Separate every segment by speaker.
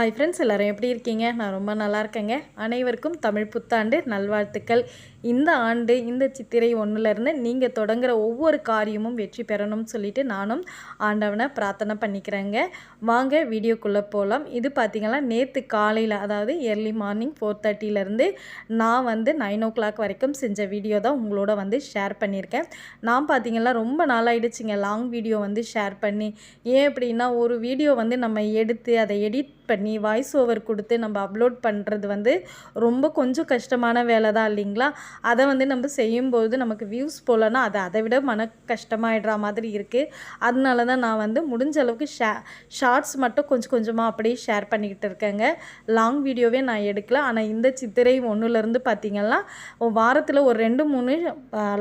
Speaker 1: Hi friends எல்லோரும் எப்படி இருக்கீங்க? நான் ரொம்ப நல்லா இருக்கேங்க. அனைவருக்கும் தமிழ் புத்தாண்டு நல்வாழ்த்துக்கள். இந்த ஆண்டு இந்த சித்திரை ஒன்றுலேருந்து நீங்கள் தொடங்குற ஒவ்வொரு காரியமும் வெற்றி பெறணும்னு சொல்லிட்டு நானும் ஆண்டவனை பிரார்த்தனை பண்ணிக்கிறேங்க. வாங்க வீடியோக்குள்ளே போகலாம் இது பார்த்திங்கன்னா நேற்று காலையில் அதாவது ஏர்லி மார்னிங் ஃபோர் தேர்ட்டிலேருந்து நான் வந்து நைன் ஓ கிளாக் வரைக்கும் செஞ்ச வீடியோ தான் உங்களோட வந்து ஷேர் பண்ணியிருக்கேன். நான் பார்த்திங்கன்னா ரொம்ப நாளாகிடுச்சிங்க லாங் வீடியோ வந்து ஷேர் பண்ணி ஏன் அப்படின்னா ஒரு வீடியோ வந்து நம்ம எடுத்து அதை எடிட் பண்ணி வாய்ஸ் ஓவர் கொடுத்து நம்ம அப்லோட் பண்ணுறது வந்து ரொம்ப கொஞ்சம் கஷ்டமான வேலை தான் இல்லைங்களா? அதை வந்து நம்ம செய்யும்போது நமக்கு வியூஸ் போகலன்னா அது அதை விட மன கஷ்டமாயிடுற மாதிரி இருக்குது அதனால தான் நான் வந்து முடிஞ்ச அளவுக்கு ஷே ஷார்ட்ஸ் மட்டும் கொஞ்சம் கொஞ்சமாக அப்படியே ஷேர் பண்ணிக்கிட்டு இருக்கேங்க. லாங் வீடியோவே நான் எடுக்கல. ஆனால் இந்த சித்திரை ஒன்றுலேருந்து பார்த்திங்கன்னா வாரத்தில் ஒரு ரெண்டு மூணு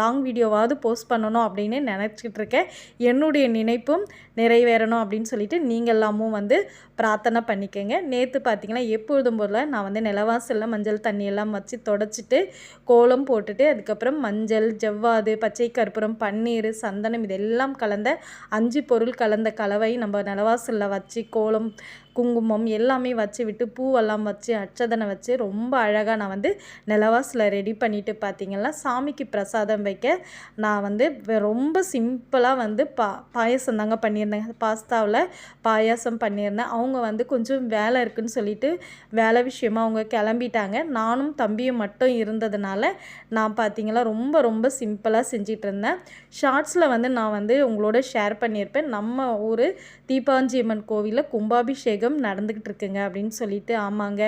Speaker 1: லாங் வீடியோவாவது போஸ்ட் பண்ணணும் அப்படின்னு நினச்சிட்டு இருக்கேன். என்னுடைய நினைப்பும் நிறைவேறணும் அப்படின்னு சொல்லிட்டு நீங்கள் எல்லாமும் வந்து பிரார்த்தனை பண்ணிக்கோங்க. நேற்று பார்த்திங்கன்னா எப்பொழுதும் போல் நான் வந்து நிலவாசலில் மஞ்சள் தண்ணி எல்லாம் வச்சு தொடச்சிட்டு கோலம் போட்டுட்டு அதுக்கப்புறம் மஞ்சள் ஜவ்வாது பச்சை கற்பூரம் பன்னீர் சந்தனம் இதெல்லாம் கலந்த அஞ்சு பொருள் கலந்த கலவை நம்ம நிலவாசலில் வச்சு கோலம் குங்குமம் எல்லாமே வச்சு விட்டு பூவெல்லாம் வச்சு அச்சதனை வச்சு ரொம்ப அழகாக நான் வந்து நிலவாசில் ரெடி பண்ணிவிட்டு பார்த்திங்கன்னா சாமிக்கு பிரசாதம் வைக்க நான் வந்து ரொம்ப சிம்பிளாக வந்து பா பாயசம் தாங்க பண்ணியிருந்தேன். பாஸ்தாவில் பாயாசம் பண்ணியிருந்தேன். அவங்க வந்து கொஞ்சம் வேலை இருக்குதுன்னு சொல்லிட்டு வேலை விஷயமா அவங்க கிளம்பிட்டாங்க. நானும் தம்பியும் மட்டும் இருந்ததுனால நான் பார்த்தீங்கன்னா ரொம்ப ரொம்ப சிம்பிளாக செஞ்சிட்டு இருந்தேன் ஷார்ட்ஸில் வந்து நான் வந்து உங்களோட ஷேர் பண்ணியிருப்பேன். நம்ம ஊர் தீபாஞ்சியம்மன் கோவிலில் கும்பாபிஷேகம் நடந்துக்கிட்டு இருக்குங்க அப்படின்னு சொல்லிட்டு ஆமாங்க.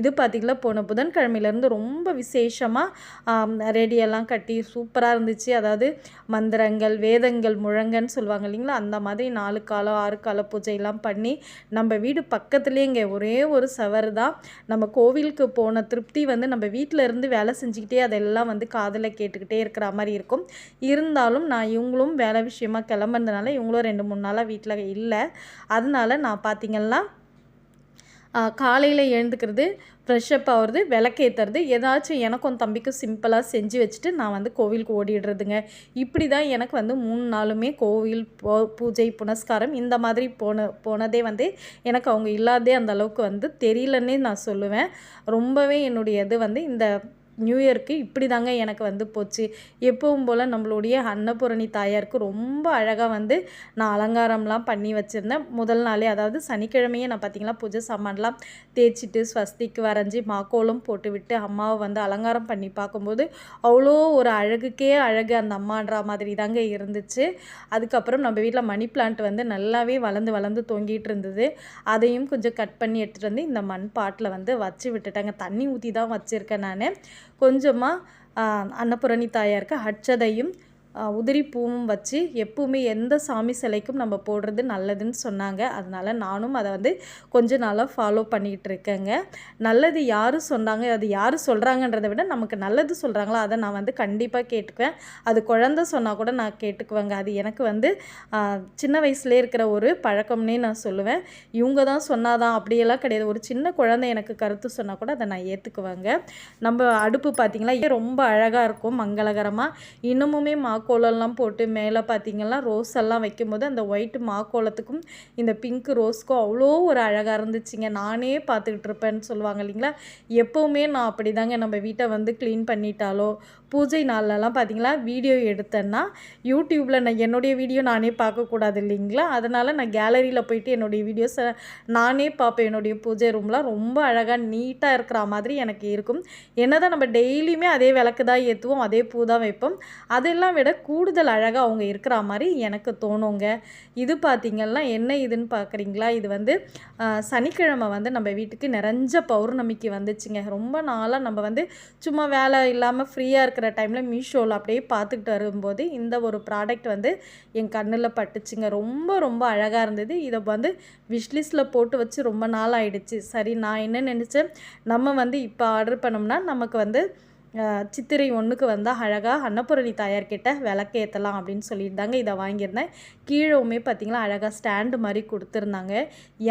Speaker 1: இது பார்த்திங்களா போன புதன்கிழமையிலேருந்து ரொம்ப விசேஷமாக ரெடியெல்லாம் கட்டி சூப்பராக இருந்துச்சு. அதாவது மந்திரங்கள் வேதங்கள் முழங்கன்னு சொல்லுவாங்க இல்லைங்களா அந்த மாதிரி நாலு காலம் ஆறு கால பூஜையெல்லாம் பண்ணி நம்ம வீடு பக்கத்துலேயேங்க ஒரே ஒரு சவர் தான். நம்ம கோவிலுக்கு போன திருப்தி வந்து நம்ம வீட்டில் இருந்து வேலை செஞ்சுக்கிட்டே அதெல்லாம் வந்து காதில் கேட்டுக்கிட்டே இருக்கிற மாதிரி இருக்கும். இருந்தாலும் நான் இவங்களும் வேலை விஷயமா கிளம்புறதுனால இவங்களும் ரெண்டு மூணு நாளாக வீட்டில் இல்லை. அதனால நான் பார்த்திங்கன்னா காலையில் எழுந்துக்கிறது ஃப்ரெஷ்ஷப் ஆகிறது விளக்கேற்றுறது ஏதாச்சும் எனக்கும் தம்பிக்கும் சிம்பிளாக செஞ்சு வச்சுட்டு நான் வந்து கோவிலுக்கு ஓடிடுறதுங்க. இப்படி தான் எனக்கு வந்து மூணு நாளுமே கோவில் போ பூஜை புனஸ்காரம் இந்த மாதிரி போன போனதே வந்து எனக்கு அவங்க இல்லாதே அந்த அளவுக்கு வந்து தெரியலன்னே நான் சொல்லுவேன். ரொம்பவே என்னுடைய இது வந்து இந்த நியூ இயர்க்கு இப்படி தாங்க எனக்கு வந்து போச்சு. எப்பவும் போல் நம்மளுடைய அன்னபூரணி தாயாருக்கு ரொம்ப அழகாக வந்து நான் அலங்காரம்லாம் பண்ணி வச்சுருந்தேன். முதல் நாளே அதாவது சனிக்கிழமையே நான் பார்த்திங்கன்னா பூஜை சாமான்லாம் தேய்ச்சிட்டு ஸ்வஸ்திக்கு வரைஞ்சி மாக்கோலம் போட்டுவிட்டு அம்மாவை வந்து அலங்காரம் பண்ணி பார்க்கும்போது அவ்வளோ ஒரு அழகுக்கே அழகு அந்த அம்மான்ற மாதிரி தாங்க இருந்துச்சு. அதுக்கப்புறம் நம்ம வீட்டில் மணி பிளான்ட் வந்து நல்லாவே வளர்ந்து வளர்ந்து தொங்கிட்டு இருந்தது. அதையும் கொஞ்சம் கட் பண்ணி எடுத்துகிட்டு வந்து இந்த மண் பாட்டில் வந்து வச்சு விட்டுட்டாங்க. தண்ணி ஊற்றி தான் வச்சுருக்கேன் நான். கொஞ்சமாக அன்னபூரணி தாயாருக்கு அச்சதையும் உதிரி பூவும் வச்சு எப்பவுமே எந்த சாமி சிலைக்கும் நம்ம போடுறது நல்லதுன்னு சொன்னாங்க. அதனால் நானும் அதை வந்து கொஞ்ச நாளாக ஃபாலோ பண்ணிகிட்டு இருக்கேங்க. நல்லது யார் சொன்னாங்க அது யார் சொல்கிறாங்கன்றதை விட நமக்கு நல்லது சொல்கிறாங்களோ அதை நான் வந்து கண்டிப்பாக கேட்டுக்குவேன். அது குழந்த சொன்னால் கூட நான் கேட்டுக்குவேங்க. அது எனக்கு வந்து சின்ன வயசுலேயே இருக்கிற ஒரு பழக்கம்னே நான் சொல்லுவேன். இவங்க தான் சொன்னாதான் அப்படியெல்லாம் கிடையாது. ஒரு சின்ன குழந்தை எனக்கு கருத்து சொன்னால் கூட அதை நான் ஏற்றுக்குவேங்க நம்ம அடுப்பு பார்த்திங்களா ரொம்ப அழகாக இருக்கும் மங்களகரமாக இன்னமுமே மா மாக்கோலம்லாம் போட்டு மேலே பார்த்தீங்கன்னா ரோஸ் எல்லாம் வைக்கும்போது அந்த ஒயிட் மாக்கோலத்துக்கும் இந்த பிங்க் ரோஸ்க்கும் அவ்வளோ ஒரு அழகாக இருந்துச்சுங்க. நானே பார்த்துக்கிட்டு இருப்பேன்னு சொல்லுவாங்க இல்லைங்களா? எப்போவுமே நான் அப்படி தாங்க நம்ம வீட்டை வந்து க்ளீன் பண்ணிட்டாலோ பூஜை நாள்லலாம் பார்த்திங்களா வீடியோ எடுத்தேன்னா யூடியூப்பில் நான் என்னுடைய வீடியோ நானே பார்க்கக்கூடாது இல்லைங்களா? அதனால் நான் கேலரியில் போயிட்டு என்னுடைய வீடியோஸை நானே பார்ப்பேன். என்னுடைய பூஜை ரூம்லாம் ரொம்ப அழகாக நீட்டாக இருக்கிற மாதிரி எனக்கு இருக்கும். என்ன தான் நம்ம டெய்லியுமே அதே விளக்கு தான் ஏற்றுவோம் அதே பூ தான் வைப்போம். அதெல்லாம் விட கூடுதல் அழகாக அவங்க இருக்கிற மாதிரி எனக்கு தோணுங்க. இது பார்த்திங்கன்னா என்ன இதுன்னு பார்க்குறீங்களா இது வந்து சனிக்கிழமை வந்து நம்ம வீட்டுக்கு நிறைஞ்ச பௌர்ணமிக்கு வந்துச்சுங்க. ரொம்ப நாளாக நம்ம வந்து சும்மா வேலை இல்லாமல் ஃப்ரீயாக இருக்கிற டைமில் மீஷோவில் அப்படியே பார்த்துக்கிட்டு வரும்போது இந்த ஒரு ப்ராடக்ட் வந்து என் கண்ணில் பட்டுச்சுங்க. ரொம்ப ரொம்ப அழகாக இருந்தது. இதை வந்து விஷ்லிஸ்ட்டில் போட்டு வச்சு ரொம்ப நாள் ஆயிடுச்சு. சரி நான் என்ன நினச்சேன்? நம்ம வந்து இப்போ ஆர்டர் பண்ணோம்னா நமக்கு வந்து சித்திரை ஒன்றுக்கு வந்தால் அழகாக அன்னபூரணி தாயார்கிட்ட விளக்கேற்றலாம் அப்படின்னு சொல்லிட்டு தாங்க இதை வாங்கியிருந்தேன். கீழவுமே பார்த்திங்களா அழகாக ஸ்டாண்டு மாதிரி கொடுத்துருந்தாங்க.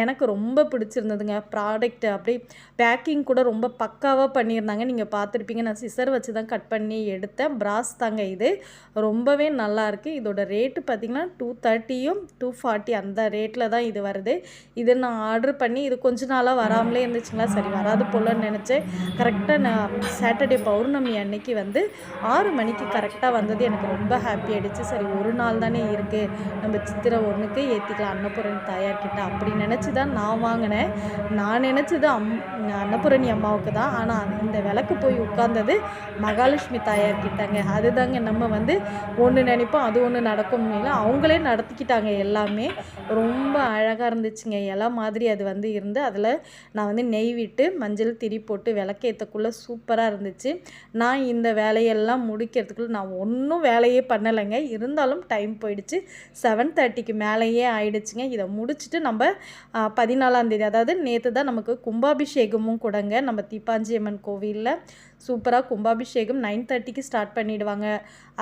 Speaker 1: எனக்கு ரொம்ப பிடிச்சிருந்ததுங்க ப்ராடக்ட் அப்படி பேக்கிங் கூட ரொம்ப பக்காவாக பண்ணியிருந்தாங்க. நீங்கள் பார்த்துருப்பீங்க நான் சிசர் வச்சு தான் கட் பண்ணி எடுத்தேன். ப்ராஸ் தாங்க இது. ரொம்பவே நல்லாயிருக்கு இதோட ரேட்டு பார்த்திங்கன்னா டூ தேர்ட்டியும் டூ ஃபார்ட்டி அந்த ரேட்டில் தான் இது வருது. இது நான் ஆர்டர் பண்ணி இது கொஞ்ச நாளாக வராமலே இருந்துச்சுங்களா? சரி வராது போலன்னு நினச்சேன். கரெக்டாக நான் சாட்டர்டே பௌர்ணமி அன்னைக்கு வந்து ஆறு மணிக்கு கரெக்டாக வந்தது. எனக்கு ரொம்ப ஹாப்பி ஆகிடுச்சு சரி ஒரு நாள் தானே இருக்குது நம்ம சித்திரை ஒன்றுக்கு ஏற்றிக்கலாம் அன்னபூரணி தாயார்கிட்ட அப்படி நினச்சி தான் நான் வாங்கினேன். நான் நினச்சது அம் அன்னபூரணி அம்மாவுக்கு தான். ஆனால் இந்த விளக்கு போய் உட்கார்ந்தது மகாலட்சுமி தாயார்கிட்டங்க. அதுதாங்க நம்ம வந்து ஒன்று நினைப்போம் அது ஒன்று நடக்கும் இல்லை அவங்களே நடத்திக்கிட்டாங்க எல்லாமே. ரொம்ப அழகாக இருந்துச்சுங்க. இலை மாதிரி அது வந்து இருந்து அதில் நான் வந்து நெய் விட்டு மஞ்சள் திரி போட்டு விளக்கேற்றக்குள்ளே சூப்பராக இருந்துச்சு. நான் இந்த வேலையெல்லாம் முடிக்கிறதுக்குள்ள நான் ஒன்றும் வேலையே பண்ணலைங்க. இருந்தாலும் டைம் போயிடுச்சு. செவன் தேர்ட்டிக்கு மேலேயே ஆயிடுச்சுங்க. இதை முடிச்சுட்டு நம்ம பதினாலாந்தேதி அதாவது நேற்று தான் நமக்கு கும்பாபிஷேகமும் கூடங்க. நம்ம தீப்பாஞ்சியம்மன் கோவிலில் சூப்பராக கும்பாபிஷேகம் நைன் தேர்ட்டிக்கு ஸ்டார்ட் பண்ணிவிடுவாங்க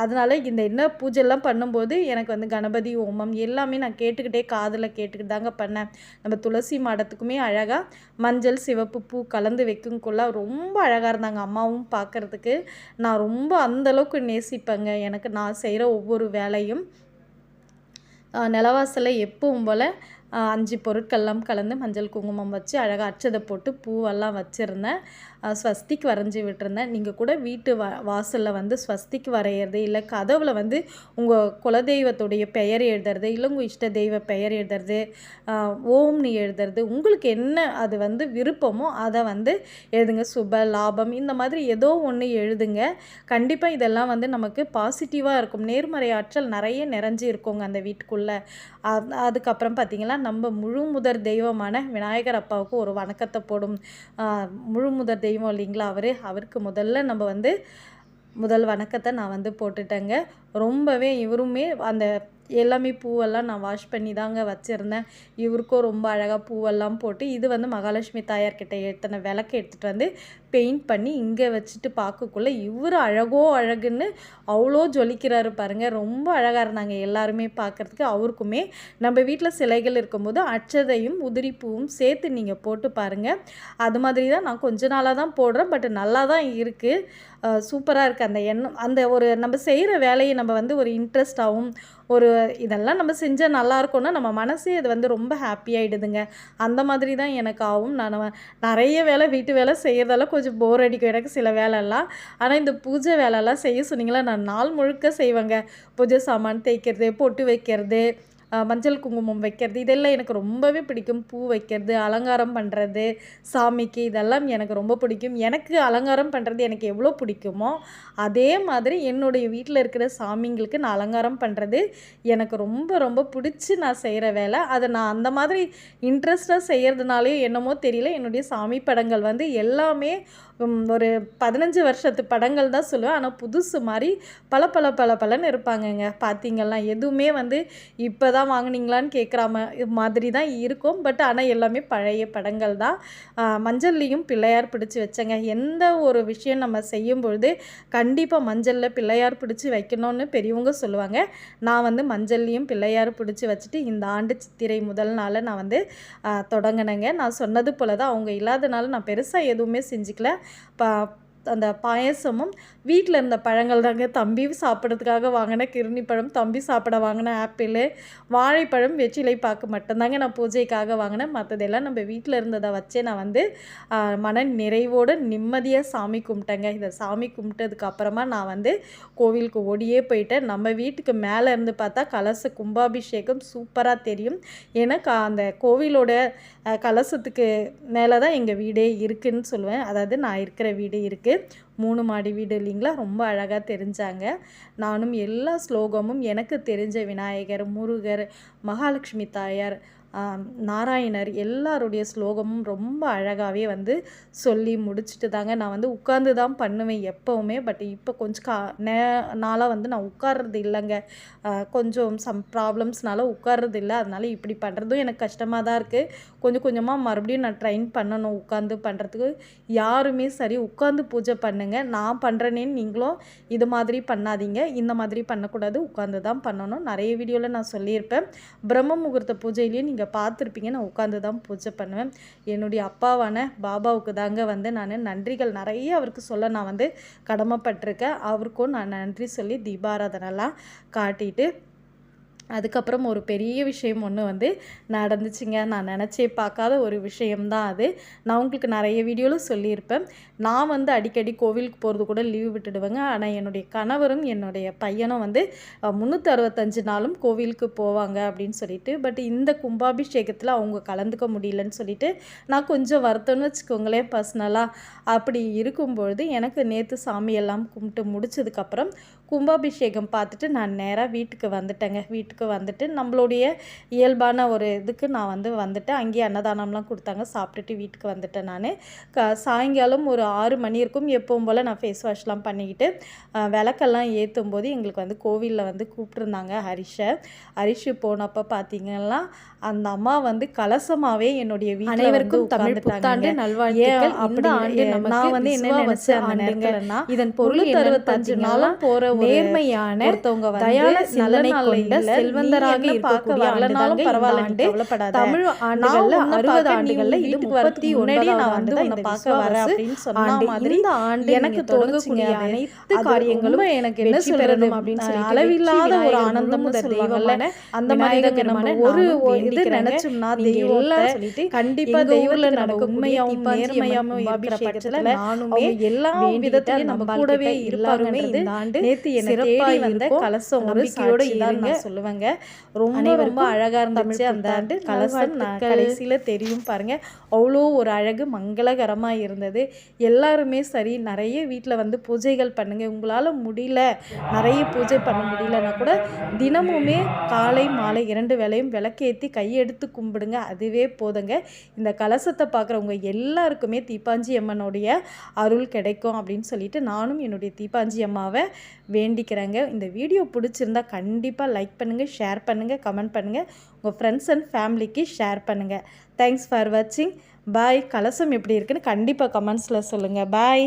Speaker 1: அதனால் இந்த என்ன பூஜைலாம் பண்ணும்போது எனக்கு வந்து கணபதி ஓமம் எல்லாமே நான் கேட்டுக்கிட்டே காதில் கேட்டுக்கிட்டு தாங்க பண்ணேன். நம்ம துளசி மாடத்துக்குமே அழகாக மஞ்சள் சிவப்பு பூ கலந்து வைக்கும்குள்ள ரொம்ப அழகாக இருந்தாங்க அம்மாவும் பார்க்குறதுக்கு நான் ரொம்ப அந்தளவுக்கு நேசிப்பேங்க. எனக்கு நான் செய்கிற ஒவ்வொரு வேலையும் நிலவாசலில் எப்பவும் போல் அஞ்சு பொருட்கள்லாம் கலந்து மஞ்சள் குங்குமம் வச்சு அழகாக அச்சதை போட்டு பூவெல்லாம் வச்சுருந்தேன். ஸ்வஸ்திக் வரைஞ்சி விட்டுருந்தேன். நீங்கள் கூட வீட்டு வா வாசலில் வந்து ஸ்வஸ்திக் வரைகிறது இல்லை கதவில் வந்து உங்கள் குலதெய்வத்துடைய பெயர் எழுதுறது இல்லை உங்கள் இஷ்ட தெய்வ பெயர் எழுதுறது ஓம்னு எழுதுறது உங்களுக்கு என்ன அது வந்து விருப்பமோ அதை வந்து எழுதுங்க. சுப லாபம் இந்த மாதிரி ஏதோ ஒன்று எழுதுங்க. கண்டிப்பாக இதெல்லாம் வந்து நமக்கு பாசிட்டிவாக இருக்கும். நேர்மறை ஆற்றல் நிறைய நிறைஞ்சி இருக்குங்க அந்த வீட்டுக்குள்ளே. அதுக்கப்புறம் பார்த்திங்கன்னா நம்ம முழு முதற் தெய்வமான விநாயகர் அப்பாவுக்கு ஒரு வணக்கத்தை போடும் முழு முதற் தெய்வம் இல்லைங்களா அவர்? அவருக்கு முதல்ல நம்ம வந்து முதல் வணக்கத்தை நான் வந்து போட்டுட்டேங்க. ரொம்பவே இவருமே அந்த எல்லாமே பூவெல்லாம் நான் வாஷ் பண்ணி தாங்க வச்சுருந்தேன். இவருக்கும் ரொம்ப அழகாக பூவெல்லாம் போட்டு இது வந்து மகாலட்சுமி தாயார்கிட்ட எடுத்தன விளக்கு எடுத்துகிட்டு வந்து பெயிண்ட் பண்ணி இங்கே வச்சுட்டு பார்க்கக்குள்ளே இவர் அழகோ அழகுன்னு அவ்வளோ ஜொலிக்கிறாரு பாருங்கள் ரொம்ப அழகாக இருந்தாங்க எல்லாருமே பார்க்குறதுக்கு அவருக்குமே நம்ம வீட்டில் சிலைகள் இருக்கும்போது அச்சதையும் உதிரிப்பூவும் சேர்த்து நீங்கள் போட்டு பாருங்கள் அது மாதிரி தான் நான் கொஞ்ச நாளாக தான் போடுறேன். பட் நல்லா தான் இருக்குது சூப்பராக இருக்குது அந்த எண்ணம் அந்த ஒரு நம்ம செய்கிற வேலையை நம்ம வந்து ஒரு இன்ட்ரெஸ்டாகவும் ஒரு இதெல்லாம் நம்ம செஞ்சால் நல்லாயிருக்கும்னா நம்ம மனசே அது வந்து ரொம்ப ஹாப்பியாகிடுதுங்க அந்த மாதிரி தான் எனக்கு ஆகும். நான் நிறைய வேலை வீட்டு வேலை செய்கிறதால கொஞ்சம் போர் அடிக்கும். எனக்கு சில வேலைலாம். ஆனால் இந்த பூஜை வேலைலாம் செய்ய சொன்னீங்களா? நான் நாள் முழுக்க செய்வேங்க. பூஜை சாமான் தேய்க்கிறது பொட்டு வைக்கிறது மஞ்சள் குங்குமம் வைக்கிறது இதெல்லாம் எனக்கு ரொம்பவே பிடிக்கும். பூ வைக்கிறது அலங்காரம் பண்ணுறது சாமிக்கு இதெல்லாம் எனக்கு ரொம்ப பிடிக்கும். எனக்கு அலங்காரம் பண்ணுறது எனக்கு எவ்வளோ பிடிக்குமோ அதே மாதிரி என்னுடைய வீட்டில் இருக்கிற சாமிங்களுக்கு நான் அலங்காரம் பண்ணுறது எனக்கு ரொம்ப ரொம்ப பிடிச்சி நான் செய்கிற வேலை. அதை நான் அந்த மாதிரி இன்ட்ரெஸ்டாக செய்கிறதுனாலே என்னமோ தெரியல. என்னுடைய சாமி படங்கள் வந்து எல்லாமே ஒரு பதினஞ்சு வருஷத்து படங்கள் தான் சொல்லுவேன். ஆனால் புதுசு மாதிரி பல பல பல பலன்னு இருப்பாங்கங்க. பார்த்தீங்கன்னா எதுவுமே வந்து இப்போ தான் வாங்கினீங்களான்னு கேட்குற மாதிரி தான் இருக்கும். பட் ஆனால் எல்லாமே பழைய படங்கள் தான். மஞ்சள்லேயும் பிள்ளையார் பிடிச்சி வச்சேங்க. எந்த ஒரு விஷயம் நம்ம செய்யும் பொழுது கண்டிப்பாக மஞ்சளில் பிள்ளையார் பிடிச்சி வைக்கணும்னு பெரியவங்க சொல்லுவாங்க. நான் வந்து மஞ்சள்லேயும் பிள்ளையார் பிடிச்சி வச்சுட்டு இந்த ஆண்டு சித்திரை முதல் நாள் நான் வந்து தொடங்கினேங்க. நான் சொன்னது போல் தான் அவங்க இல்லாதனால நான் பெருசாக எதுவுமே செஞ்சுக்கல. பா அந்த பாயசமும் வீட்டில் இருந்த பழங்கள் தாங்க. தம்பி சாப்பிட்றதுக்காக வாங்கின கிருணி பழம் தம்பி சாப்பிட வாங்கின ஆப்பிள் வாழைப்பழம் வெற்றிலை பாக்கு மட்டும்தாங்க நான் பூஜைக்காக வாங்கினேன். மற்றதெல்லாம் நம்ம வீட்டில் இருந்ததை வச்சே நான் வந்து மன நிறைவோடு நிம்மதியாக சாமி கும்பிட்டேங்க. இதை சாமி கும்பிட்டதுக்கு அப்புறமா நான் வந்து கோவிலுக்கு ஓடியே போயிட்டேன். நம்ம வீட்டுக்கு மேலே இருந்து பார்த்தா கலச கும்பாபிஷேகம் சூப்பராக தெரியும். ஏன்னா அந்த கோவிலோட கலசத்துக்கு மேலே தான் எங்கள் வீடே இருக்குதுன்னு சொல்லுவேன். அதாவது நான் இருக்கிற வீடு இருக்குது மூணு மாடி வீடு இல்லைங்களா? ரொம்ப அழகாக தெரிஞ்சாங்க. நானும் எல்லா ஸ்லோகமும் எனக்கு தெரிஞ்ச விநாயகர் முருகர் மகாலட்சுமி தாயார் நாராயணர் எல்லாருடைய ஸ்லோகமும் ரொம்ப அழகாகவே வந்து சொல்லி முடிச்சுட்டு தாங்க. நான் வந்து உட்கார்ந்து தான் பண்ணுவேன் எப்போவுமே பட் இப்போ கொஞ்சம் கா நே நாளாக வந்து நான் உட்கார்றது இல்லைங்க. கொஞ்சம் சம் ப்ராப்ளம்ஸ்னால உட்கார்றது இல்லை. அதனால் இப்படி பண்ணுறதும் எனக்கு கஷ்டமாக தான் இருக்குது கொஞ்சம் கொஞ்சமாக மறுபடியும் நான் ட்ரைன் பண்ணணும் உட்காந்து பண்ணுறதுக்கு யாருமே சரி உட்காந்து பூஜை பண்ணுங்கள் நான் பண்ணுறேனேன்னு நீங்களும் இது மாதிரி பண்ணாதீங்க. இந்த மாதிரி பண்ணக்கூடாது. உட்காந்து தான் பண்ணணும். நிறைய வீடியோவில் நான் சொல்லியிருப்பேன். பிரம்ம முகூர்த்த பூஜையிலேயே நீங்கள் நீங்கள் பார்த்துருப்பீங்க. நான் உட்காந்து தான் பூஜை பண்ணுவேன். என்னுடைய அப்பாவான பாபாவுக்கு தாங்க வந்து நான் நன்றிகள் நிறைய அவருக்கு சொல்ல நான் வந்து கடமைப்பட்டிருக்கேன். அவருக்கும் நான் நன்றி சொல்லி தீபாராதனெல்லாம் காட்டிட்டு அதுக்கப்புறம் ஒரு பெரிய விஷயம் ஒன்று வந்து நடந்துச்சுங்க. நான் நினச்சே பார்க்காத ஒரு விஷயம்தான் அது. நான் உங்களுக்கு நிறைய வீடியோவில் சொல்லியிருப்பேன். நான் வந்து அடிக்கடி கோவிலுக்கு போகிறது கூட லீவ் விட்டுடுவேங்க. ஆனால் என்னுடைய கணவரும் என்னுடைய பையனும் வந்து முந்நூற்றி அறுபத்தஞ்சு நாளும் கோவிலுக்கு போவாங்க அப்படின்னு சொல்லிட்டு பட் இந்த கும்பாபிஷேகத்தில் அவங்க கலந்துக்க முடியலன்னு சொல்லிட்டு நான் கொஞ்சம் வருத்தம்னு வச்சுக்கோங்களேன் பர்சனலாக அப்படி இருக்கும்பொழுது எனக்கு நேற்று சாமியெல்லாம் கும்பிட்டு முடிச்சதுக்கப்புறம் கும்பாபிஷேகம் பார்த்துட்டு நான் நேராக வீட்டுக்கு வந்துட்டேங்க. வீட்டுக்கு வந்துட்டு நம்மளுடைய இயல்பான ஒரு இதுக்கு நான் வந்து வந்துட்டேன். அங்கேயே அன்னதானம்லாம் கொடுத்தாங்க. சாப்பிட்டுட்டு வீட்டுக்கு வந்துட்டேன் நான். க சாயங்காலம் ஒரு ஆறு மணி இருக்கும். எப்பவும் போல் நான் ஃபேஸ் வாஷ்லாம் பண்ணிக்கிட்டு விளக்கெல்லாம் ஏற்றும் போது எங்களுக்கு வந்து கோவிலில் வந்து கூப்பிட்ருந்தாங்க ஹரிஷை. ஹரிஷு போனப்போ பார்த்தீங்கன்னா அந்த அம்மா வந்து கலசமாவே என்னுடைய
Speaker 2: அனைவருக்கும் தமிழ் புத்தாண்டு நல்வாழ்த்துக்கள். இந்த ஆண்டு
Speaker 1: நான் வந்து என்ன நினைச்சேன் அந்த
Speaker 2: ஆண்டுங்க.
Speaker 1: நேரத்துலன்னா
Speaker 2: இதன்
Speaker 1: பொருள் அறுபத்தஞ்சு நாளும் போற
Speaker 2: நேர்மையான
Speaker 1: ஒருத்தவங்க
Speaker 2: சிந்தனை
Speaker 1: நாள்ல
Speaker 2: கொண்ட செல்வந்தராக இருக்கக்கூடிய ஆண்டுதாங்க
Speaker 1: பரவாயில்ல
Speaker 2: ஆண்டு. தமிழ் ஆண்டுகள்ல அறுபது ஆண்டுகள்ல இது முப்பத்தி
Speaker 1: முன்னாடியே நான் வந்து உன்னை பார்க்க வரேன் அப்படின்னு சொன்ன. மாதிரி
Speaker 2: இந்த ஆண்டு
Speaker 1: எனக்கு
Speaker 2: தொடங்கக்கூடிய. அனைத்து காரியங்களும்
Speaker 1: எனக்கு என்ன
Speaker 2: பெறணும் அப்படின்னு சொல்லிட்டு
Speaker 1: அளவில்லாத ஒரு சொல்லுவாங்கல்ல
Speaker 2: தெய்வமான
Speaker 1: அந்த மாதிரி ஒரு நினைச்சோம்னா
Speaker 2: எல்லாம் சொல்லிட்டு
Speaker 1: கண்டிப்பா தெய்வத்துல
Speaker 2: நடக்கக்கூடிய
Speaker 1: உண்மையாவும் நேர்மையாவும் இருக்கிற பட்சத்துல
Speaker 2: நானுமே
Speaker 1: எல்லா விதத்திலையும் நம்ம கூடவே இருப்பாருமே இந்த ஆண்டு
Speaker 2: நேத்து என்னை தேடி
Speaker 1: வந்த. கலசம் ஒரு
Speaker 2: நம்பிக்கையோட
Speaker 1: சாட்சி தான்
Speaker 2: இருங்க.
Speaker 1: நான் சொல்லுவேங்க. ரொம்ப ரொம்ப அழகா இருந்துச்சு அந்த
Speaker 2: புத்தாண்டு.
Speaker 1: கலசம். கடைசியில தெரியும் பாருங்க. அவ்வளோ ஒரு அழகு மங்களகரமா இருந்தது. எல்லாருமே சரி நிறைய வீட்டில் வந்து பூஜைகள் பண்ணுங்க. உங்களால முடியல நிறைய பூஜை பண்ண முடியலன்னா கூட தினமுமே காலை மாலை இரண்டு வேளையும் விளக்கேற்றி கையெடுத்து கும்பிடுங்க. அதுவே போதுங்க. இந்த கலசத்தை பார்க்குறவங்க எல்லாருக்குமே தீப்பாஞ்சி அம்மனுடைய அருள் கிடைக்கும் அப்படின்னு சொல்லிட்டு நானும் என்னுடைய தீப்பாஞ்சி அம்மாவை வேண்டிக்கிறேங்க. இந்த வீடியோ பிடிச்சிருந்தா கண்டிப்பாக லைக் பண்ணுங்கள் ஷேர் பண்ணுங்கள் கமெண்ட் பண்ணுங்கள் உங்கள் ஃப்ரெண்ட்ஸ் அண்ட் ஃபேமிலிக்கு ஷேர் பண்ணுங்கள் தேங்க்ஸ் ஃபார் வாட்சிங் பாய் கலசம் எப்படி இருக்குன்னு கண்டிப்பாக கமெண்ட்ஸில் சொல்லுங்கள் பாய்